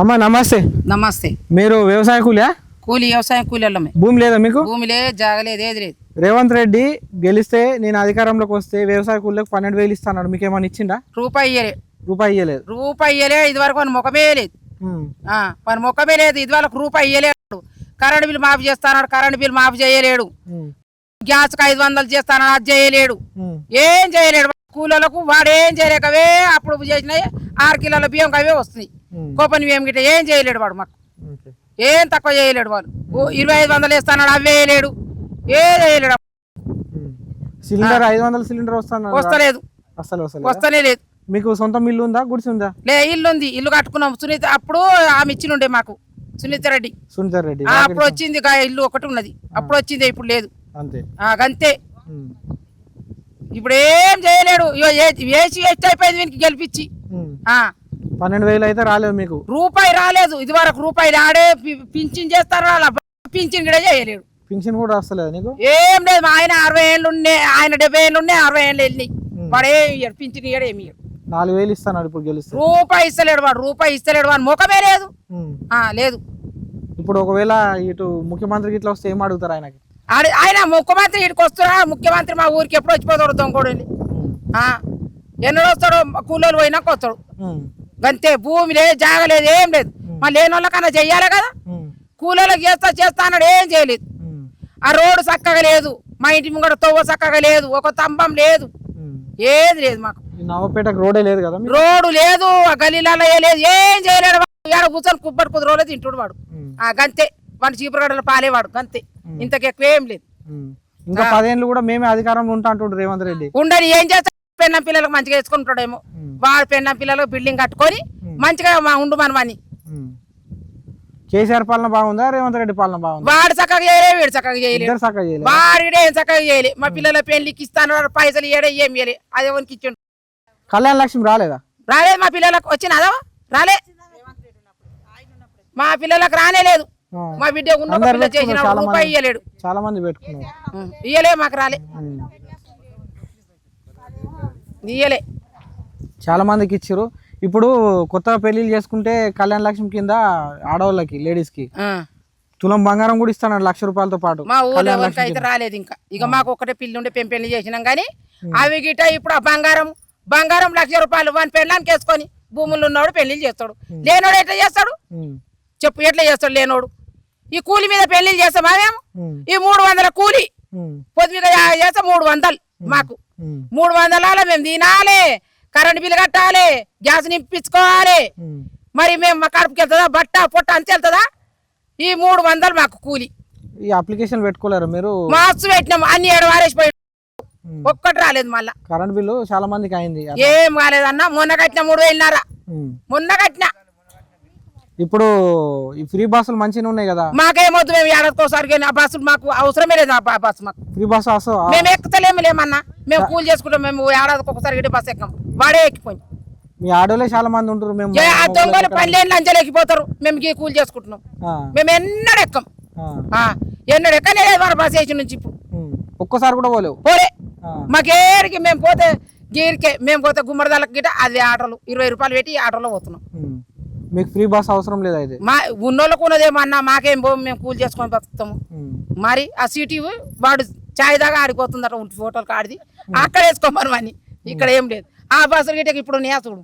అమ్మా నమస్తే. నమస్తే. మీరు వ్యవసాయ కూలియా? కూలి వ్యవసాయం కూలీళ్ళమే భూమి లేదా మీకు? భూమి లేదు జాగలేదు ఏది లేదు. రేవంత్ రెడ్డి గెలిస్తే నేను అధికారంలోకి వస్తే వ్యవసాయ కూలీలకు పన్నెండు వేలు ఇస్తాను మీకు ఏమైనా ఇచ్చిండా? రూపాయి ఇయ్యలే. రూపాయి ఇయ్యలేదు. రూపాయి ఇయ్యలే ఇది వరకు మన ముఖమే లేదు. మన ముఖమే లేదు ఇది వరకు రూపాయి ఇయ్యలేడు కరెంట్ బిల్ మాఫ్ చేస్తాడు కరెంట్ బిల్ మాఫ్ చేయలేడు. ఉమ్. గ్యాస్కి ఐదు వందలు చేస్తాడు అది చేయలేడు. ఏం చేయలేడు కూలీలకు వాడు ఏం చేయలేకవే అప్పుడు చేసినాయి. ఆరు కిలోల బియ్యం అవే ఉమ్. కోపని బియ్యం గిట్ట ఏం చేయలేడు వాడు మాకు. ఏం తక్కువ చేయలేడు వాడు. ఓ ఇరవై ఐదు వందలు వేస్తాడు అవే వేయలేడు. ఏ చేయలేడు. సిలిండర్ ఐదు వందల సిలిండర్ వస్తాను వస్తలేదు. అసలు వస్తనే లేదు. మీకు సొంతం ఇల్లు ఉందా గుడిసి ఉందా? లే ఇల్లు ఉంది. ఇల్లు కట్టుకున్నాం. సునీత అప్పుడు ఆమె ఇచ్చినుండే మాకు. సునీత రెడ్డి. సునీతార్ రెడ్డి. అప్పుడు వచ్చింది ఇల్లు ఒకటి ఉన్నది. అప్పుడు వచ్చింది ఇప్పుడు లేదు. అంతే. ఉమ్. ఇప్పుడు ఏం చేయలేడు వేసి వేస్ట్ అయిపోయింది వీనికి గెలిపించి. పన్నెండు వేలు అయితే రాలేదు మీకు. రూపాయి రాలేదు. ఇది వరకు రూపాయి రాడే పింఛన్ చేస్తారు అలా పింఛన్ కూడా చేయలేడు పింఛన్ కూడా వస్తలేదు నీకు? ఏం లేదు ఆయన అరవై ఏళ్ళు ఉన్నాయి ఆయన డెబ్బై ఏళ్ళు ఉన్నాయి అరవై ఏళ్ళు వెళ్ళినాయి. వాడు ఇయ్యడు పింఛన్ ఇయ్యడు ఏమి ఇయ్యడు. నాలుగు వేలు ఇస్తాను ఇప్పుడు గెలిస్తే. రూపాయి ఇస్తలేడు వాడు రూపాయి ఇస్తలేడు వాడు ముఖమే లేదు. లేదు. ఇప్పుడు ఒకవేళ ఇటు ముఖ్యమంత్రికి ఇట్లా వస్తే ఏం అడుగుతారు ఆయనకి? ఆయన ముఖ్యమంత్రి ఇక్కడికి వస్తున్నా ముఖ్యమంత్రి మా ఊరికి ఎప్పుడు వచ్చిపోతాడు దొంగోడు ఉమ్. ఎన్నడూ వస్తాడు కూలోళ్ళు పోయినాక వస్తాడు. గంతే భూమి లేదు జాగలేదు ఏం లేదు మా లేని వాళ్ళకన్నా చెయ్యాలి కదా. కూలోళ్ళకి చేస్తా చేస్తా అన్నాడు ఏం చేయలేదు. ఆ రోడ్డు చక్కగా లేదు మా ఇంటి ముంగట తవ్వ చక్కగా లేదు ఒక స్తంభం లేదు. ఏది లేదు మాకు నవపేటకు రోడే లేదు కదా? రోడ్డు లేదు ఆ గలీలలో ఏ లేదు ఏం చేయలేడు వాడు. ఏడ కూర్చొని కుబ్బడి కుది రోజులు తింటుడు వాడు. ఆ గంతే వాడు చీపురగడ్డలు పాలేవాడు గంతే ఇంతకు ఎక్కువ ఏం లేదు. ఇంకా పదేళ్ళు కూడా మేమే అధికారంలో ఉంటా అంటుండ్రు రేవంత్ రెడ్డి ఉండని ఏం చేస్తా పెన్న పిల్లలకు మంచిగా వేసుకుంటాడేమో. వాడు పెన్న పిల్లలకు బిల్డింగ్ కట్టుకొని మంచిగా మా ఉండు మనమని. కేసీఆర్ పాలన బాగుందా? రేవంత్ రెడ్డి పాలన బాగుందా? వాడు చక్కగా చేయలే వీడు చక్కగా చేయలేదు వాడిడే ఏం చక్కగా చేయలే. మా పిల్లల పెళ్ళికి ఇస్తాను పైసలు ఇయ్యడే ఏం ఇయ్యలే అదే వానికి ఇచ్చిండు? కళ్యాణ లక్ష్మి రాలేదా? రాలేదు మా పిల్లలకు. వచ్చినదా రాలే. మా పిల్లలకు రానే లేదు. మా బిడ్డ ఉన్న చేసిన రూపాయి మంది. ఇయ్యలేడు. చాలా మంది పెట్టుకున్నారు. ఇయ్యలే మాకు రాలే. ఇయ్యలే. చాలా మందికి ఇచ్చారు ఇప్పుడు కొత్తగా పెళ్ళిళ్ళు చేసుకుంటే కళ్యాణ లక్ష్మి కింద ఆడవాళ్ళకి లేడీస్కి. తులం బంగారం కూడా ఇస్తాను లక్ష రూపాయలతో పాటు మా ఊళ్ళో ఎవరికి అయితే రాలేదు ఇంకా. ఇక మాకు ఒకటే పిల్లి ఉండే పెంపెళ్ళి చేసినాం కానీ అవి గిట ఇప్పుడు ఆ బంగారం బంగారం లక్ష రూపాయలు వాని పెళ్ళానికి వేసుకొని భూములు ఉన్నవాడు పెళ్ళిళ్ళు చేస్తాడు. లేనోడు ఎట్లా చేస్తాడు. చెప్పు ఎట్లా చేస్తాడు లేనోడు? ఈ కూలి మీద పెళ్ళిళ్ళు చేస్తాం మేము. ఈ మూడు వందల కూలి. పొద్దుగా చేస్తే మూడు వందలు మాకు. మూడు వందల మేము తినాలి కరెంట్ బిల్లు కట్టాలి గ్యాస్ నింపించుకోవాలి. మరి మేము మా కడుపుకి వెళ్తుందా? బట్ట పొట్ట అంతే వెళ్తుందా? ఈ మూడు వందలు మాకు కూలి. ఈ అప్లికేషన్ పెట్టుకోలేరు మీరు? మాస్క్ పెట్టినాం అన్ని ఏడు వారేసిపోయి. ఒక్కటి రాలేదు మళ్ళా. కరెంట్ బిల్లు చాలా మందికి అయింది. ఏం కాలేదన్నా మొన్న కట్టిన మూడు వేలున్నారా. మొన్న కట్టిన. ఇప్పుడు ఈ ఫ్రీ బస్సులు మంచిగా ఉన్నాయి కదా? మాకేమొద్దు మేము ఏడాదికోసారి ఆ బస్సు మాకు అవసరమే లేదు ఆ బస్సు మాకు. ఫ్రీ బస్సు మేము ఎక్కుతలేము లేమన్నా మేము కూలి చేసుకుంటాం మేము ఏడాదికి ఒకసారి గిట్టి బస్సు ఎక్కాం వాడే ఎక్కిపోయి మీ ఆడోలే చాలా మంది ఉంటారు మేము దొంగలు పల్లెళ్ళు అంచెలు ఎక్కిపోతారు మేము గీ కూలి చేసుకుంటున్నాం. మేము ఎన్నడూ ఎక్కం. ఎన్నడూ ఎక్కనే లేదు బస్ వేసి నుంచి ఇప్పుడు. ఒక్కసారి కూడా పోలేవు? పోలే. మాకేరికి మేము పోతే గీరికే మేము పోతే గుమ్మడిదాలకు గిట్ట అది ఆటోలు ఇరవై రూపాయలు పెట్టి ఆటోలో పోతున్నాం. మీకు ఫ్రీ బస్ అవసరం లేదు అయితే మా ఉన్నోళ్ళకు ఉన్నదేమో అన్న మాకేం పో మేము కూలి చేసుకొని బతుకుతాము. మరి ఆ సిటీ వాడు చాయ్ దాకా ఆడిపోతుందట ఉంటి ఫోటోలు కాడిది. అక్కడ వేసుకోమని అని ఇక్కడ ఏం లేదు. ఆ బస్సులు గిట్ట ఇప్పుడు నేసుడు